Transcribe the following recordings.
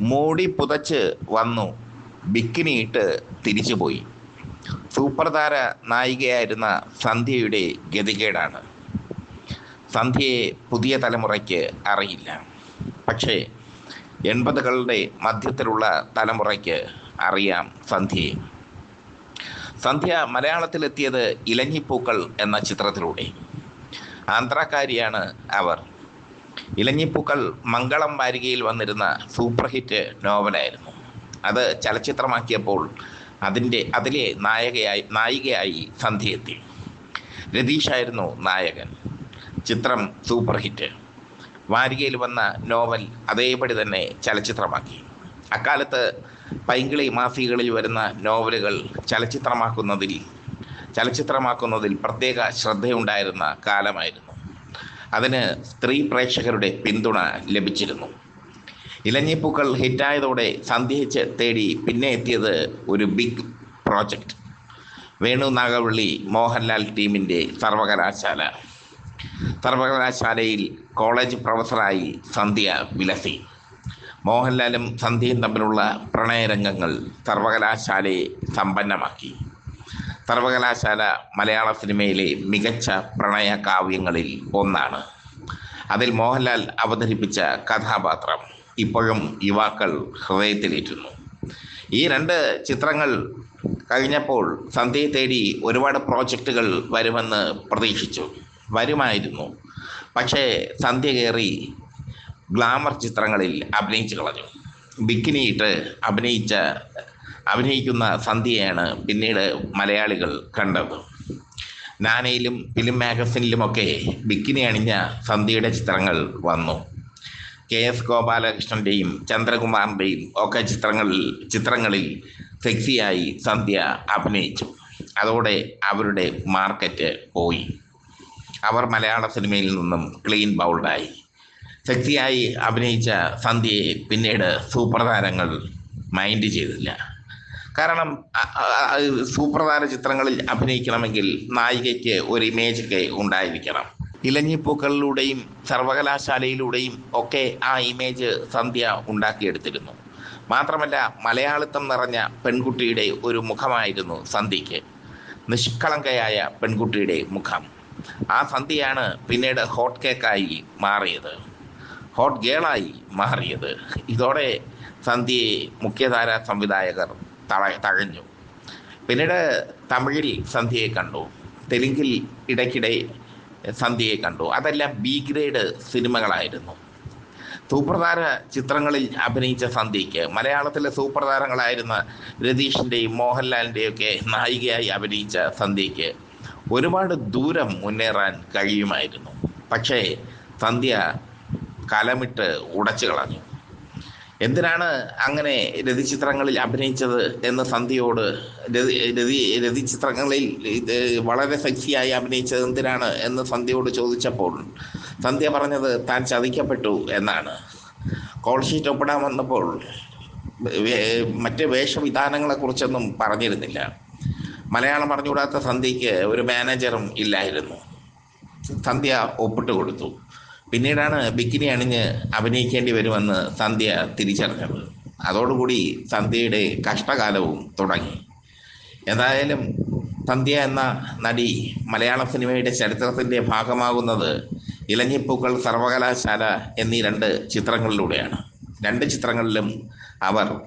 മൂടി പുതച്ച് വന്നു. ബിക്കിനിയിട്ട് തിരിച്ചുപോയി പോയി. സൂപ്പർതാര നായികയായിരുന്ന സന്ധ്യയുടെ ഗതികേടാണ്. സന്ധ്യയെ പുതിയ തലമുറയ്ക്ക് അറിയില്ല. പക്ഷേ എൺപതുകളുടെ മധ്യത്തിലുള്ള തലമുറയ്ക്ക് അറിയാം സന്ധ്യയെ. സന്ധ്യ മലയാളത്തിലെത്തിയത് ഇലഞ്ഞിപ്പൂക്കൾ എന്ന ചിത്രത്തിലൂടെ. ആന്ധ്രാക്കാരിയാണ് അവർ. ഇലഞ്ഞിപ്പൂക്കൾ മംഗളം വാരികയിൽ വന്നിരുന്ന സൂപ്പർ ഹിറ്റ് നോവലായിരുന്നു. അത് ചലച്ചിത്രമാക്കിയപ്പോൾ അതിന്റെ അതിലെ നായകയായി നായികയായി എത്തി രതീഷായിരുന്നു നായകൻ. ചിത്രം സൂപ്പർ ഹിറ്റ് വാരികയിൽ വന്ന നോവൽ അതേപടി തന്നെ ചലച്ചിത്രമാക്കി. അക്കാലത്ത് പൈങ്കിളി മാസികകളിൽ വരുന്ന നോവലുകൾ ചലച്ചിത്രമാക്കുന്നതിൽ ചലച്ചിത്രമാക്കുന്നതിൽ പ്രത്യേക ശ്രദ്ധയുണ്ടായിരുന്ന കാലമായിരുന്നു. അതിന് സ്ത്രീ പ്രേക്ഷകരുടെ പിന്തുണ ലഭിച്ചിരുന്നു. ഇലഞ്ഞിപ്പൂക്കൾ ഹിറ്റായതോടെ സന്ധ്യച്ച് തേടി പിന്നെ എത്തിയത് ഒരു ബിഗ് പ്രോജക്റ്റ് വേണു നാഗവള്ളി മോഹൻലാൽ ടീമിന്റെ സർവകലാശാല. സർവകലാശാലയിൽ കോളേജ് പ്രൊഫസറായി സന്ധ്യ വിലസി. മോഹൻലാലും സന്ധ്യയും തമ്മിലുള്ള പ്രണയരംഗങ്ങൾ സർവകലാശാലയെ സമ്പന്നമാക്കി. സർവകലാശാല മലയാള സിനിമയിലെ മികച്ച പ്രണയ കാവ്യങ്ങളിൽ ഒന്നാണ്. അതിൽ മോഹൻലാൽ അവതരിപ്പിച്ച കഥാപാത്രം ഇപ്പോഴും യുവാക്കൾ ഹൃദയത്തിലേറ്റുന്നു. ഈ രണ്ട് ചിത്രങ്ങൾ കഴിഞ്ഞപ്പോൾ സന്ധ്യയെ തേടി ഒരുപാട് പ്രോജക്റ്റുകൾ വരുമെന്ന് പ്രതീക്ഷിച്ചു. വരുമായിരുന്നു. പക്ഷേ സന്ധ്യ കയറി ഗ്ലാമർ ചിത്രങ്ങളിൽ അഭിനയിച്ചു കളഞ്ഞു. ബിക്കിനിയിട്ട് അഭിനയിച്ച അഭിനയിക്കുന്ന സന്ധ്യയാണ് പിന്നീട് മലയാളികൾ കണ്ടത്. നാനയിലും ഫിലിം മാഗസിനിലുമൊക്കെ ബിക്കിനി അണിഞ്ഞ സന്ധ്യയുടെ ചിത്രങ്ങൾ വന്നു. കെ എസ് ഗോപാലകൃഷ്ണന്റെയും ചന്ദ്രകുമാറിന്റെയും ഒക്കെ ചിത്രങ്ങളിൽ ചിത്രങ്ങളിൽ സെക്സിയായി സന്ധ്യ അഭിനയിച്ചു. അതോടെ അവരുടെ മാർക്കറ്റ് പോയി. അവർ മലയാള സിനിമയിൽ നിന്നും ക്ലീൻ ബൗൾഡായി. സെക്സിയായി അഭിനയിച്ച സന്ധ്യയെ പിന്നീട് സൂപ്പർ താരങ്ങൾ മൈൻഡ് ചെയ്തില്ല. കാരണം സൂപ്രധാന ചിത്രങ്ങളിൽ അഭിനയിക്കണമെങ്കിൽ നായികയ്ക്ക് ഒരു ഇമേജൊക്കെ ഉണ്ടായിരിക്കണം. ഇലഞ്ഞിപ്പൂക്കളിലൂടെയും സർവകലാശാലയിലൂടെയും ഒക്കെ ആ ഇമേജ് സന്ധ്യ ഉണ്ടാക്കിയെടുത്തിരുന്നു. മാത്രമല്ല മലയാളിത്തം നിറഞ്ഞ പെൺകുട്ടിയുടെ ഒരു മുഖമായിരുന്നു സന്ധ്യയ്ക്ക്. നിഷ്കളങ്കയായ പെൺകുട്ടിയുടെ മുഖം. ആ സന്ധ്യയാണ് പിന്നീട് ഹോട്ട് കേക്കായി മാറിയത്. ഹോട്ട് ഗേളായി മാറിയത്. ഇതോടെ സന്ധ്യയെ മുഖ്യധാര സംവിധായകർ തഴ തഴഞ്ഞു. പിന്നീട് തമിഴിൽ സന്ധ്യയെ കണ്ടു. തെലുങ്കിൽ ഇടയ്ക്കിടെ സന്ധ്യയെ കണ്ടു. അതെല്ലാം ബി ഗ്രേഡ് സിനിമകളായിരുന്നു. സൂപ്രധാര ചിത്രങ്ങളിൽ അഭിനയിച്ച സന്ധ്യയ്ക്ക് മലയാളത്തിലെ സൂപ്രധാരങ്ങളായിരുന്ന രതീഷിന്റെയും മോഹൻലാലിന്റെയും ഒക്കെ നായികയായി അഭിനയിച്ച സന്ധ്യയ്ക്ക് ഒരുപാട് ദൂരം മുന്നേറാൻ കഴിയുമായിരുന്നു. പക്ഷേ സന്ധ്യ കലമിട്ട് ഉടച്ചു കളഞ്ഞു. എന്തിനാണ് അങ്ങനെ രതിചിത്രങ്ങളിൽ അഭിനയിച്ചത് എന്ന് സന്ധ്യയോട്? രതി രതി രതിചിത്രങ്ങളിൽ വളരെ സെക്സിയായി അഭിനയിച്ചത് എന്തിനാണ് എന്ന് സന്ധ്യയോട് ചോദിച്ചപ്പോൾ സന്ധ്യ പറഞ്ഞത് താൻ ചതിക്കപ്പെട്ടു എന്നാണ്. കോൾ ഷീറ്റ് ഒപ്പിടാൻ വന്നപ്പോൾ മറ്റ് വേഷവിധാനങ്ങളെക്കുറിച്ചൊന്നും പറഞ്ഞിരുന്നില്ല. മലയാളം പറഞ്ഞുകൂടാത്ത സന്ധ്യയ്ക്ക് ഒരു മാനേജറും ഇല്ലായിരുന്നു. സന്ധ്യ ഒപ്പിട്ട് കൊടുത്തു. പിന്നീടാണ് ബിക്കിനി അണിഞ്ഞ് അഭിനയിക്കേണ്ടി വരുമെന്ന് സന്ധ്യ തിരിച്ചറിഞ്ഞത്. അതോടുകൂടി സന്ധ്യയുടെ കഷ്ടകാലവും തുടങ്ങി. എന്തായാലും സന്ധ്യ എന്ന നടി മലയാള സിനിമയുടെ ചരിത്രത്തിന്റെ ഭാഗമാകുന്നത് ഇലഞ്ഞിപ്പൂക്കൾ സർവകലാശാല എന്നീ രണ്ട് ചിത്രങ്ങളിലൂടെയാണ്. രണ്ട് ചിത്രങ്ങളിലും അവർ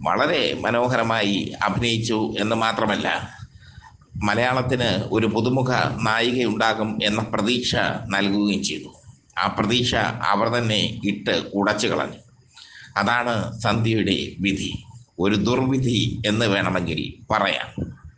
വളരെ മനോഹരമായി അഭിനയിച്ചു എന്ന് മാത്രമല്ല മലയാളത്തിന് ഒരു പുതുമുഖ നായികയുണ്ടാകും എന്ന പ്രതീക്ഷ നൽകുകയും ചെയ്തു. ആ പ്രതീക്ഷ അവർ തന്നെ ഇട്ട് ഉടച്ചു കളഞ്ഞു. അതാണ് സന്ധ്യയുടെ വിധി. ഒരു ദുർവിധി എന്ന് വേണമെങ്കിൽ പറയാം.